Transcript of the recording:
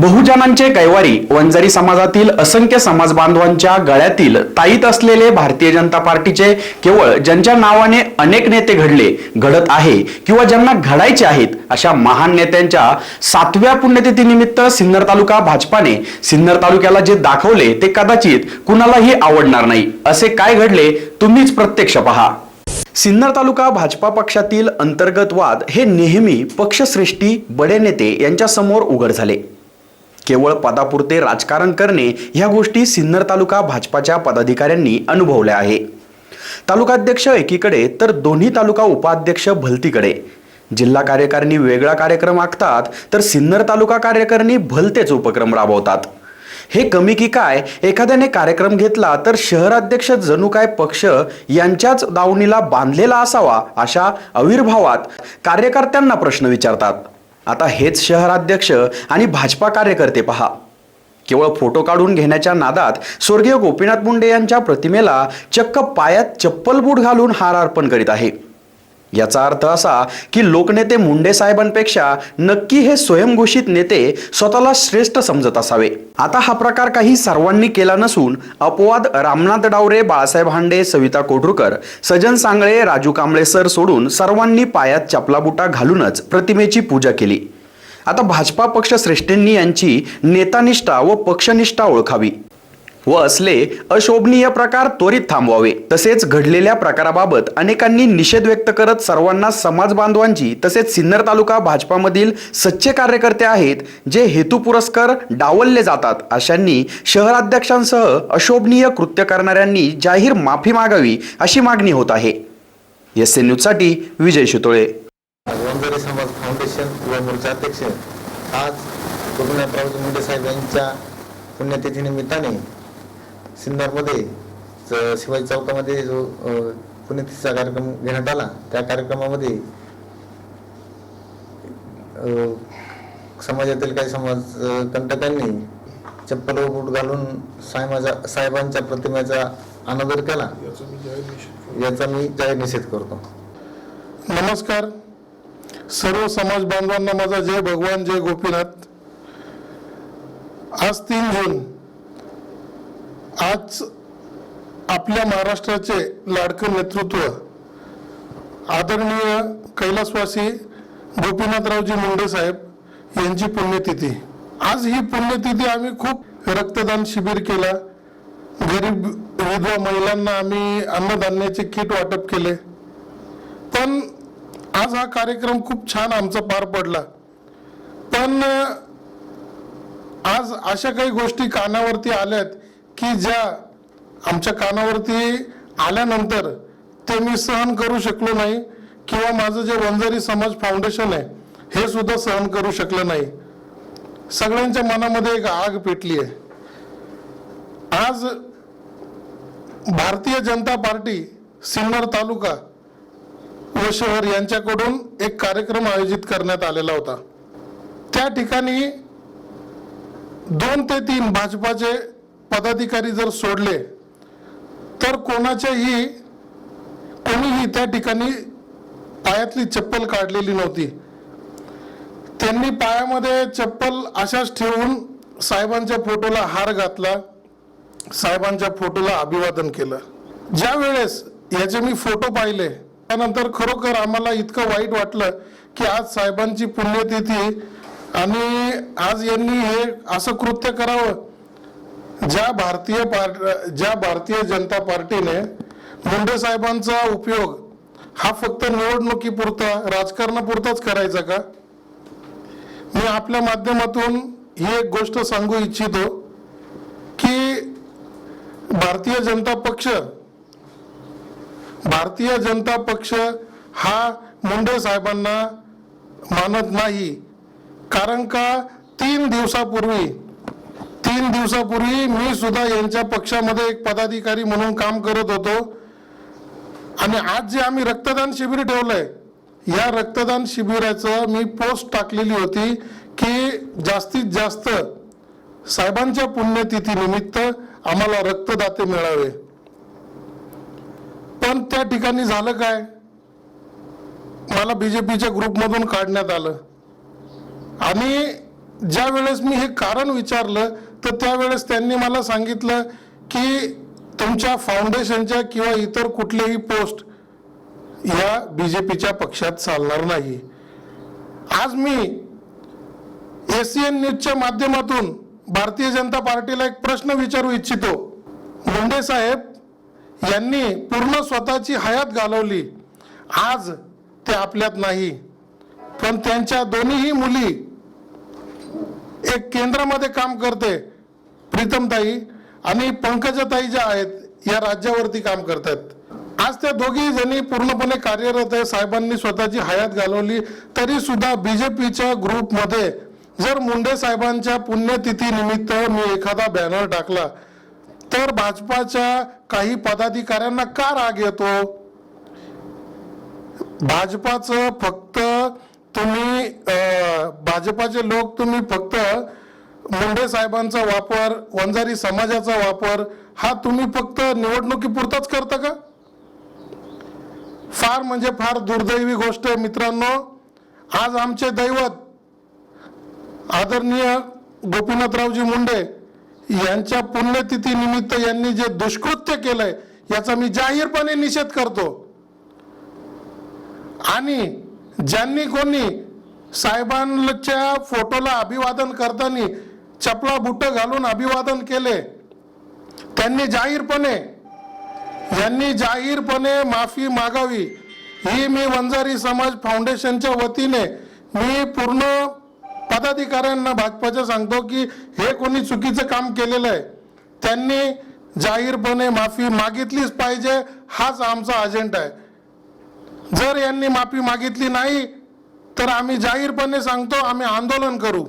बहुजनांचे कैवारी वंजारी समाजातील असंख्य समाज बांधवांच्या गळ्यातील ताईत असलेले भारतीय जनता पार्टीचे केवळ ज्यांच्या नावाने अनेक नेते घडले घडत आहे किंवा ज्यांना घडायचे आहेत अशा महान नेत्यांच्या सातव्या पुण्यतिथीनिमित्त सिन्नर तालुका भाजपाने सिन्नर तालुक्याला जे दाखवले ते कदाचित कुणालाही आवडणार नाही. असे काय घडले तुम्हीच प्रत्यक्ष पहा. सिन्नर तालुका भाजपा पक्षातील अंतर्गत वाद हे नेहमी पक्षश्रेष्ठी बडे नेते यांच्या समोर उघड झाले. केवळ पदापुरते राजकारण करणे ह्या गोष्टी सिन्नर तालुका भाजपाच्या पदाधिकाऱ्यांनी अनुभवल्या आहे. तालुकाध्यक्ष एकीकडे तर दोन्ही तालुका उपाध्यक्ष भलतीकडे. जिल्हा कार्यकारिणी वेगळा कार्यक्रम आखतात तर सिन्नर तालुका कार्यकारिणी भलतेच उपक्रम राबवतात. हे कमी की काय एखाद्याने कार्यक्रम घेतला तर शहराध्यक्ष जणू काय पक्ष यांच्याच दावणीला बांधलेला असावा अशा आविर्भावात कार्यकर्त्यांना प्रश्न विचारतात. आता हेच शहराध्यक्ष आणि भाजपा कार्यकर्ते पहा. केवळ फोटो काढून घेण्याच्या नादात स्वर्गीय गोपीनाथ मुंडे यांच्या प्रतिमेला चक्क पायात चप्पल बूट घालून हार अर्पण करीत आहे. याचा अर्थ असा की लोकनेते मुंडे साहेबांपेक्षा नक्की हे स्वयंघोषित नेते स्वतःला श्रेष्ठ समजत असावे. आता हा प्रकार काही सर्वांनी केला नसून अपवाद रामनाथ डावरे बाळासाहेब हांडे सविता कोठुरकर सजन सांगळे राजू कांबळे सर सोडून सर्वांनी पायात चपलाबुटा घालूनच प्रतिमेची पूजा केली. आता भाजपा पक्ष श्रेष्ठींनी यांची नेतानिष्ठा व पक्षनिष्ठा ओळखावी. व असले अशोभनीय प्रकार त्वरित थांबवावे. तसेच घडलेल्या प्रकाराबाबत अनेकांनी निषेध व्यक्त करत सर्वांना समाज बांधवांची तसेच सिन्नर तालुका भाजपामधील सच्चे कार्यकर्ते आहेत जे हेतू पुरस्कार डावलले जातात अशांनी शहराध्यक्षांसह अशोभनीय कृत्य करणाऱ्यांनी जाहीर माफी मागावी अशी मागणी होत आहे. एस एन न्यूजसाठी विजय शितोळे. वंजारी समाज फाउंडेशन व आज मुंडे साहेब यांच्या पुण्यतिथीनिमित्ताने सिन्नरमध्ये च- शिवाजी चौकामध्ये जो पुण्यतिथीचा कार्यक्रम घेण्यात आला त्या कार्यक्रमामध्ये समाजातील काही समाज कंटकांनी चप्पल व बूट घालून साहेबाच्या साहेबांच्या प्रतिमेचा अनादर केला. याचा मी जाहीर निषेध करतो. नमस्कार. सर्व समाज बांधवांना माझा जय भगवान जय गोपीनाथ. आज तीन जून आज आपल्या महाराष्ट्राचे लाडकं नेतृत्व आदरणीय कैलासवासी गोपीनाथरावजी मुंडे साहेब यांची पुण्यतिथी. आज ही पुण्यतिथी आम्ही खूप रक्तदान शिबिर केला. गरीब विधवा महिलांना आम्ही अन्नधान्याचे किट वाटप केले. पण आज हा कार्यक्रम खूप छान आमचा पार पडला. पण आज अशा काही गोष्टी कानावरती आल्यात की ज्या आमच्या कानावरती आल्यानंतर ते मी सहन करू शकलो नाही किंवा माझं जे वंजारी समाज फाउंडेशन आहे हे सुद्धा सहन करू शकलं नाही. सगळ्यांच्या मनामध्ये एक आग पेटली आहे. आज भारतीय जनता पार्टी सिन्नर तालुका व शहर यांच्याकडून एक कार्यक्रम आयोजित करण्यात आलेला होता. त्या ठिकाणी दोन ते तीन भाजपाचे पदाधिकारी जर सोडले तर कोणाच्याही कोणीही त्या ठिकाणी पायातली चप्पल काढलेली नव्हती. त्यांनी पायामध्ये चप्पल अशाच ठेवून साहेबांच्या फोटोला हार घातला साहेबांच्या फोटोला अभिवादन केलं. ज्या वेळेस याचे मी फोटो पाहिले त्यानंतर खरोखर आम्हाला इतकं वाईट वाटलं की आज साहेबांची पुण्यतिथी आणि आज यांनी हे असं कृत्य करावं ज्या भारतीय पार्ट ज्या भारतीय जनता पार्टीने मुंडे साहेबांचा उपयोग हा फक्त निवडणुकीपुरता राजकारणापुरताच करायचा का? मी आपल्या माध्यमातून ही एक गोष्ट सांगू इच्छितो की भारतीय जनता पक्ष भारतीय जनता पक्ष हा मुंडे साहेबांना मानत नाही. कारण का? तीन दिवसापूर्वी तीन दिवसापूर्वी मी सुद्धा यांच्या पक्षामध्ये एक पदाधिकारी म्हणून काम करत होतो. आणि आज जे आम्ही रक्तदान शिबिर ठेवलंय या रक्तदान शिबिराचं मी पोस्ट टाकलेली होती की जास्तीत जास्त साहेबांच्या पुण्यतिथी निमित्त आम्हाला रक्तदाते मिळावे. पण त्या ठिकाणी झालं काय? मला बीजेपीच्या ग्रुपमधून काढण्यात आलं. आणि ज्या वेळेस मी हे कारण विचारलं तर त्यावेळेस त्यांनी मला सांगितलं की तुमच्या फाउंडेशनच्या किंवा इतर कुठलेही पोस्ट या बी जे पीच्या पक्षात चालणार नाही. आज मी एसीएन न्यूजच्या माध्यमातून भारतीय जनता पार्टीला एक प्रश्न विचारू इच्छितो. मुंडे साहेब यांनी पूर्ण स्वतःची हयात घालवली. आज ते आपल्यात नाही. पण त्यांच्या दोन्हीही मुली एक केंद्रामध्ये काम करते. प्रीतमताई आणि पंकजाताई ज्या आहेत या राज्यावरती काम करतात आज त्या दोघी जणी पूर्णपणे कार्यरत आहे साहेबांनी स्वतःची हयात घालवली तरी सुद्धा बीजेपीच्या ग्रुपमध्ये जर मुंडे साहेबांच्या पुण्यतिथी निमित्त मी एखादा बॅनर टाकला तर भाजपाच्या काही पदाधिकाऱ्यांना का राग येतो? भाजपाचं फक्त तुम्ही अं, भाजपाचे लोक तुम्ही फक्त मुंडे साहेबांचा वापर वंजारी समाजाचा वापर हा तुम्ही फक्त निवडणुकीपुरताच करता का? फार म्हणजे फार दुर्दैवी गोष्ट आहे मित्रांनो. आज आमचे दैवत आदरणीय गोपीनाथरावजी मुंडे यांच्या पुण्यतिथी निमित्त यांनी जे दुष्कृत्य केलंय याचा मी जाहीरपणे निषेध करतो. आणि ज्यांनी कोणी साहेबांच्या फोटोला अभिवादन करताना चपला बुट घालून अभिवादन केले. त्यांनी जाहीरपणे यांनी जाहीरपणे माफी मागावी. ही मी वंजारी समाज फाउंडेशनच्या वतीने मी पूर्ण पदाधिकाऱ्यांना भाजपाच्या सांगतो की हे कोणी चुकीचं काम केलेलं आहे. त्यांनी जाहीरपणे माफी मागितलीच पाहिजे हाच आमचा अजेंडा आहे. जर यांनी माफी मागितली नाही तर आम्ही जाहीरपणे सांगतो आम्ही आंदोलन करू.